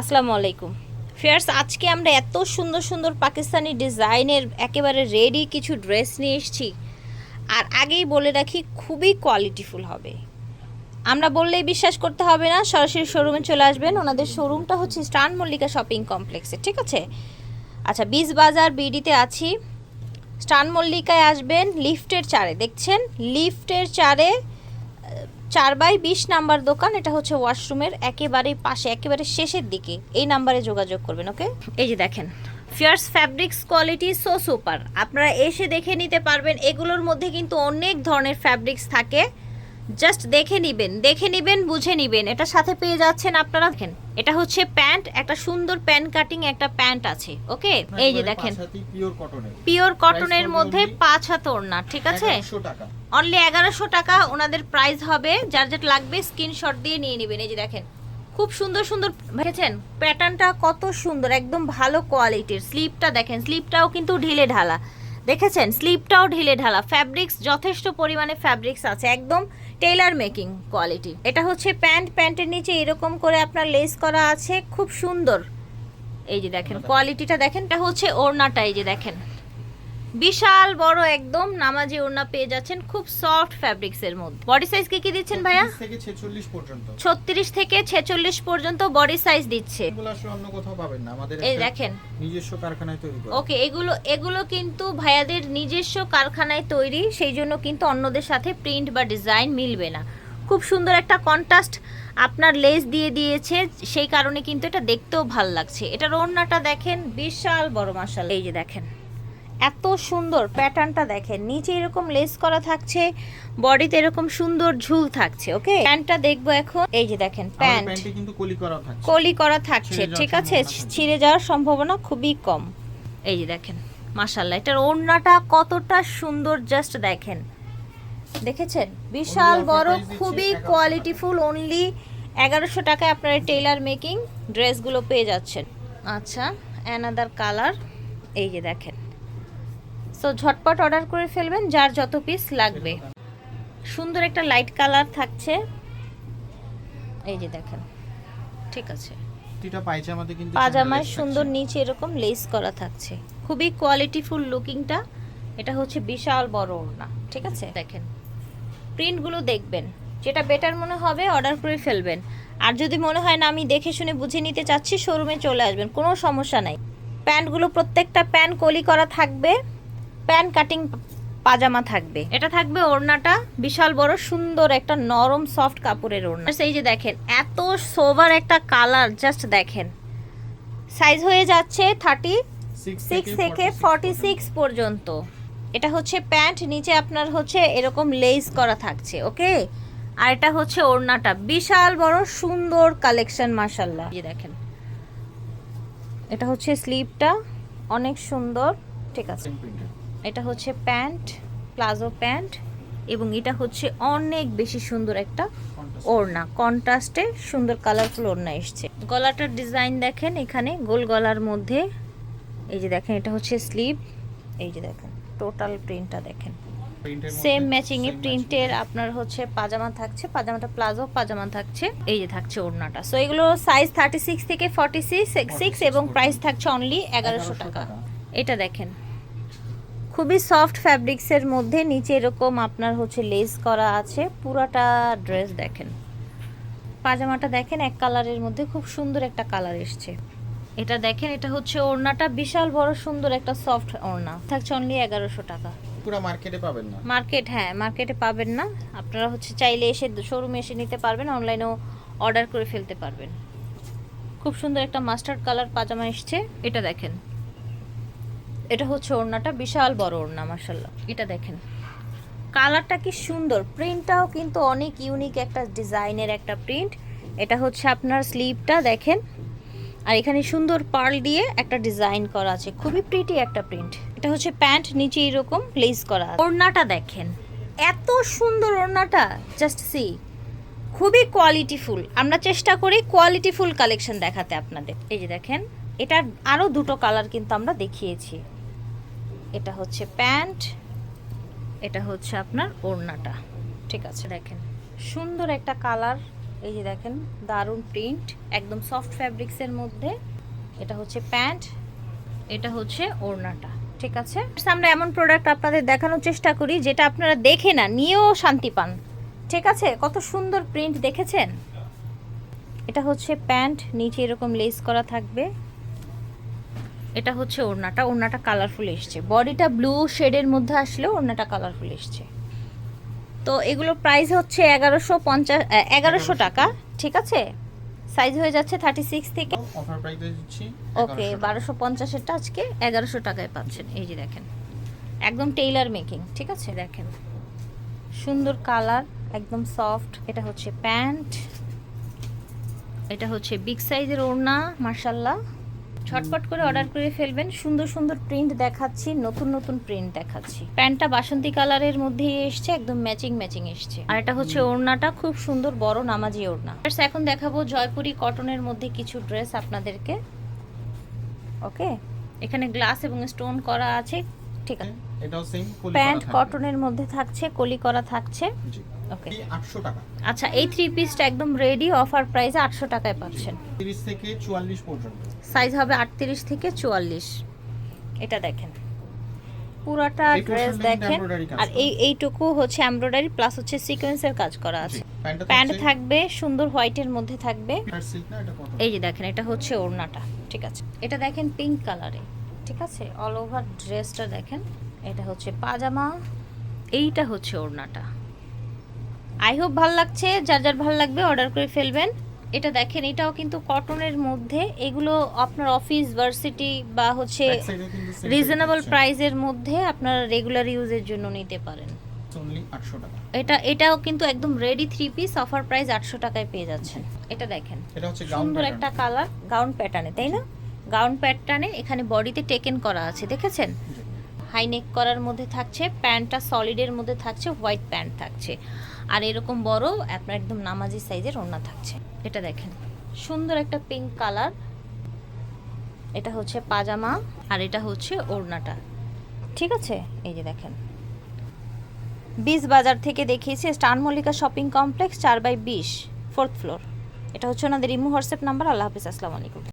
আসসালামু আলাইকুম। ফিয়ার্স, আজকে আমরা এত সুন্দর সুন্দর পাকিস্তানি ডিজাইনের একেবারে রেডি কিছু ড্রেস নিয়ে এসেছি। আর আগেই বলে রাখি, খুবই কোয়ালিটিফুল হবে। আমরা বললেই বিশ্বাস করতে হবে না, সরাসরি শোরুমে চলে আসবেন। ওনাদের শোরুমটা হচ্ছে স্টান মল্লিকা শপিং কমপ্লেক্সে ঠিক আছে? আচ্ছা বিজ বাজার বিডিতে আছি। স্টান মল্লিকায় আসবেন, লিফটের চারে, দেখছেন? লিফটের চারে চার বাই বিশ নাম্বার দোকান, এটা হচ্ছে ওয়াশরুমের একেবারে পাশে, একেবারে শেষের দিকে। এই নাম্বারে যোগাযোগ করবেন, ওকে? এই যে দেখেন fierce fabrics quality so super আপনারা এসে দেখে নিতে পারবেন, এগুলোর মধ্যে কিন্তু অনেক ধরনের ফ্যাব্রিক্স থাকে। জাস্ট দেখে নিবেন দেখে নিবেন বুঝে নিবেন। এটা সাথে পেয়ে যাচ্ছেন আপনারা দেখেন এটা হচ্ছে প্যান্ট একটা সুন্দর প্যান্ট কাটিং একটা প্যান্ট আছে ওকে? এই যে দেখেন। পিওর কটনের মধ্যে পাঁচ হাত ওড়না ঠিক আছে? 1100 টাকা। অনলি এগারোশো টাকা ওনাদের প্রাইস হবে যার যেটা লাগবে স্ক্রিনশট দিয়ে নিয়ে নেবেন। এই যে দেখেন খুব সুন্দর সুন্দর দেখেছেন? প্যাটার্নটা কত সুন্দর একদম ভালো কোয়ালিটির স্লিপটা দেখেন স্লিপটাও কিন্তু ঢিলে ঢালা। দেখেছেন? স্লিপটাও ঢিলে ঢালা। ফ্যাব্রিক্স যথেষ্ট পরিমাণে ফ্যাব্রিক্স আছে একদম টেইলার মেকিং কোয়ালিটি এটা হচ্ছে প্যান্ট প্যান্টের নিচে এরকম করে আপনার লেস করা আছে। খুব সুন্দর। এই যে দেখেন কোয়ালিটিটা দেখেন এটা হচ্ছে ওড়নাটা এই যে দেখেন। বিশাল বড় একদম নামাজি ওড়না পেয়ে যাচ্ছেন খুব সফট ফ্যাব্রিক্স এর মধ্যে। বডি সাইজ কি কি দিচ্ছেন ভাইয়া? থেকে 46 পর্যন্ত। ছত্রিশ থেকে ছেচল্লিশ পর্যন্ত বডি সাইজ দিচ্ছে। এগুলো আসলে অন্য কোথাও পাবেন না আমাদের এই দেখেন। নিজস্ব কারখানায় তৈরি করা। ওকে এগুলো এগুলো কিন্তু ভাইয়াদের নিজস্ব কারখানায় তৈরি সেই জন্য কিন্তু অন্যদের সাথে প্রিন্ট বা ডিজাইন মিলবে না। খুব সুন্দর একটা কন্ট্রাস্ট আপনার লেস দিয়ে দিয়েছে সেই কারণে কিন্তু এটা দেখতেও ভালো লাগছে। এটার ওড়নাটা দেখেন বিশাল বড় মশাল। এই যে দেখেন। এত সুন্দর প্যাটার্নটা দেখেন। নিচে এরকম লেস করা থাকছে বডিতে এরকম সুন্দর ঝুল থাকছে ওকে প্যান্টটা দেখব এখন। এই যে দেখেন প্যান্ট কিন্তু কলি করা থাকছে। কলি করা থাকছে ঠিক আছে? ছিঁড়ে যাওয়ার সম্ভাবনা খুবই কম। এই যে দেখেন মাশাল্লাহ এটার ওড়নাটা কতটা সুন্দর জাস্ট দেখেন। দেখেছেন? বিশাল বড় খুবই 1100 কোয়ালিটিফুল অনলি এগারোশো টাকায় আপনারা টেইলার মেকিং ড্রেসগুলো পেয়ে যাচ্ছেন। আচ্ছা অ্যানাদার কালার এই যে দেখেন। সো ঝটপট অর্ডার করে ফেলবেন যার যত পিস লাগবে। সুন্দর একটা লাইট কালার থাকছে। এই যে দেখেন ঠিক আছে। পাজামায় সুন্দর সুন্দর নিচে এরকম লেস করা থাকছে। খুবই কোয়ালিটিফুল লুকিংটা এটা হচ্ছে বিশাল বড় ওড়না ঠিক আছে? দেখেন প্রিন্টগুলো দেখবেন। যেটা বেটার মনে হবে অর্ডার করে ফেলবেন। আর যদি মনে হয় না আমি দেখে শুনে বুঝে নিতে চাচ্ছি শোরুমে চলে আসবেন কোনো সমস্যা নাই। প্যান্টগুলো প্রত্যেকটা প্যান্ট কলি করা থাকবে। প্যান্ট কাটিং পাজামা থাকবে। এটা থাকবে ওড়নাটা বিশাল বড় সুন্দর একটা নরম সফট কাপড়ের ওড়না। এই যে দেখেন এত সোভার একটা কালার জাস্ট দেখেন। সাইজ হয়ে যাচ্ছে থার্টি সিক্স থেকে ফর্টি সিক্স পর্যন্ত। এটা হচ্ছে প্যান্ট নিচে আপনার হচ্ছে এরকম লেস করা থাকছে ওকে? আর এটা হচ্ছে ওড়নাটা বিশাল বড় সুন্দর কালেকশন মার্শাল্লাহ এই যে দেখেন। এটা হচ্ছে স্লিপটা অনেক সুন্দর ঠিক আছে। এটা হচ্ছে প্যান্ট প্লাজো প্যান্ট এবং এটা হচ্ছে অনেক বেশি সুন্দর একটা ওড়না। কন্ট্রাস্টে সুন্দর কালারফুল ওড়না এসছে। গলাটার ডিজাইন দেখেন এখানে গোল গলার মধ্যে। এই যে দেখেন এটা হচ্ছে স্লিভ। এই যে দেখেন টোটাল প্রিন্টটা দেখেন। সেম ম্যাচিং এ প্রিন্টের আপনার হচ্ছে পাজামা থাকছে পাজামাটা প্লাজো পাজামা থাকছে এই যে থাকছে ওড়নাটা। সো এগুলো সাইজ থার্টি সিক্স থেকে ফর্টি সিক্স সিক্স এবং প্রাইস থাকছে অনলি এগারোশো 1100 টাকা। এটা দেখেন। খুবই সফট ফ্যাব্রিক্সের মধ্যে নিচে এরকম আপনার হচ্ছে লেস করা আছে। পুরাটা ড্রেস দেখেন। পাজামাটা দেখেন এক কালারের মধ্যে খুব সুন্দর একটা কালার এসছে। এটা দেখেন এটা হচ্ছে ওড়নাটা বিশাল বড় সুন্দর একটা সফট ওড়না। থাকছে অনলি এগারোশো টাকা। পুরো মার্কেটে পাবেন না? মার্কেট হ্যাঁ মার্কেটে পাবেন না। আপনারা হচ্ছে চাইলে এসে শোরুমে এসে নিতে পারবেন অনলাইনেও অর্ডার করে ফেলতে পারবেন। খুব সুন্দর একটা মাস্টার্ড কালার পাজামা এসছে। এটা দেখেন। এটা হচ্ছে ওড়নাটা, বিশাল বড় ওড়না মার্শাল্লাহ এটা দেখেন। কালারটা কি সুন্দর। প্রিন্টটাও কিন্তু অনেক ইউনিক একটা ডিজাইনের একটা প্রিন্ট। এটা হচ্ছে আপনার স্লিভটা দেখেন। আর এখানে সুন্দর পার্ল দিয়ে একটা ডিজাইন করা আছে। খুবই প্রিটি একটা প্রিন্ট। এটা হচ্ছে প্যান্ট নিচে এরকম লেস করা ওড়নাটা দেখেন। এত সুন্দর ওড়নাটা জাস্ট সি খুবই কোয়ালিটিফুল আমরা চেষ্টা করি কোয়ালিটিফুল কালেকশন দেখাতে আপনাদের। এই যে দেখেন। এটার আরও দুটো কালার কিন্তু আমরা দেখিয়েছি। এটা হচ্ছে প্যান্ট, এটা হচ্ছে আপনার ওড়নাটা। ঠিক আছে, দেখেন। সুন্দর একটা কালার এই যে দেখেন, দারুণ প্রিন্ট একদম সফট ফ্যাব্রিক্সের মধ্যে। এটা হচ্ছে প্যান্ট, এটা হচ্ছে ওড়নাটা। ঠিক আছে? আমরা এমন প্রোডাক্ট আপনাদের দেখানোর চেষ্টা করি, যেটা আপনারা দেখে না, নিয়েও শান্তি পান। ঠিক আছে? কত সুন্দর প্রিন্ট দেখেছেন? এটা হচ্ছে প্যান্ট, নিচে এরকম লেস করা থাকবে। এটা হচ্ছে ওড়নাটা ওড়নাটা কালারফুল এসছে। বডিটা ব্লু শেডের মধ্যে আসলেও ওড়নাটা কালারফুল এসছে। তো এগুলো প্রাইস হচ্ছে এগারোশো পঞ্চাশ এগারোশো টাকা ঠিক আছে? সাইজ হয়ে যাচ্ছে থার্টি সিক্স থেকে ওকে বারোশো পঞ্চাশেরটা আজকে এগারোশো টাকায় পাচ্ছেন। এই যে দেখেন একদম টেইলার মেকিং ঠিক আছে? দেখেন সুন্দর কালার একদম সফট এটা হচ্ছে প্যান্ট এটা হচ্ছে বিগ সাইজের ওড়না মার্শাল্লাহ ছটপট করে অর্ডার করে ফেলবেন। সুন্দর সুন্দর প্রিন্ট দেখাচ্ছি নতুন নতুন প্রিন্ট দেখাচ্ছি। প্যান্টটা বাসন্তী কালারের মধ্যেই এসছে একদম ম্যাচিং ম্যাচিং এসছে। আর এটা হচ্ছে ওড়নাটা খুব সুন্দর বড় নামাজি ওড়না। এখন দেখাবো জয়পুরি কটনের মধ্যে কিছু ড্রেস আপনাদেরকে। ওকে এখানে গ্লাস এবং স্টোন করা আছে। ঠিক আছে। প্যান্ট কটনের মধ্যে থাকছে কলি করা থাকছে। জি। ওকে এই 800 টাকা। আচ্ছা এই থ্রি পিসটা একদম রেডি অফার প্রাইসে আটশো টাকায় পাচ্ছেন। 30 থেকে 44 পর্যন্ত। সাইজ হবে আটত্রিশ থেকে চুয়াল্লিশ। এটা দেখেন। পুরাটা ড্রেস দেখেন। আর এই এইটুকু হচ্ছে এমব্রয়ডারি প্লাস হচ্ছে সিকোয়েন্সের কাজ করা আছে। প্যান্ট থাকবে সুন্দর হোয়াইটের মধ্যে থাকবে। এই যে দেখেন এটা হচ্ছে ওড়নাটা। ঠিক আছে। এটা দেখেন পিঙ্ক কালারে ঠিক আছে? অল ওভার ড্রেসটা দেখেন। এটা হচ্ছে পাজামা। এইটা হচ্ছে ওড়নাটা। আই হোপ ভালো লাগছে যার যার ভালো লাগবে অর্ডার করে ফেলবেন। এটা দেখেন এটাও কিন্তু কটনের মধ্যে। এগুলো আপনার অফিস ভার্সিটি বা হচ্ছে রিজনেবল থাকছে। প্রাইসের মধ্যে আপনারা রেগুলার ইউজের জন্য নিতে পারেন। Only 800 এটা এটাও কিন্তু একদম ready three piece offer price আটশো টাকায় পেয়ে যাচ্ছেন এটা দেখেন সুন্দর একটা কালার গাউন প্যাটার্নে তাই না? গাউন প্যাটার্নে এখানে বডিতে টেকেন করা আছে দেখেছেন? হাই নেক করার মধ্যে থাকছে প্যান্টটা সলিডের মধ্যে থাকছে হোয়াইট প্যান্ট থাকছে। আর এরকম বড় আপনার একদম নামাজি সাইজের ওড়না থাকছে। এটা দেখেন, সুন্দর একটা পিঙ্ক কালার এটা হচ্ছে পাজামা আর এটা হচ্ছে ওড়নাটা। ঠিক আছে? এই যে দেখেন। বিশ বাজার থেকে দেখিয়েছি স্টান মল্লিকা শপিং কমপ্লেক্স, চার বাই বিশ ফোর্থ ফ্লোর এটা হচ্ছে ওনাদের ইমো হোয়াটসঅ্যাপ নাম্বার। আল্লাহ হাফিজ, আসসালামু আলাইকুম।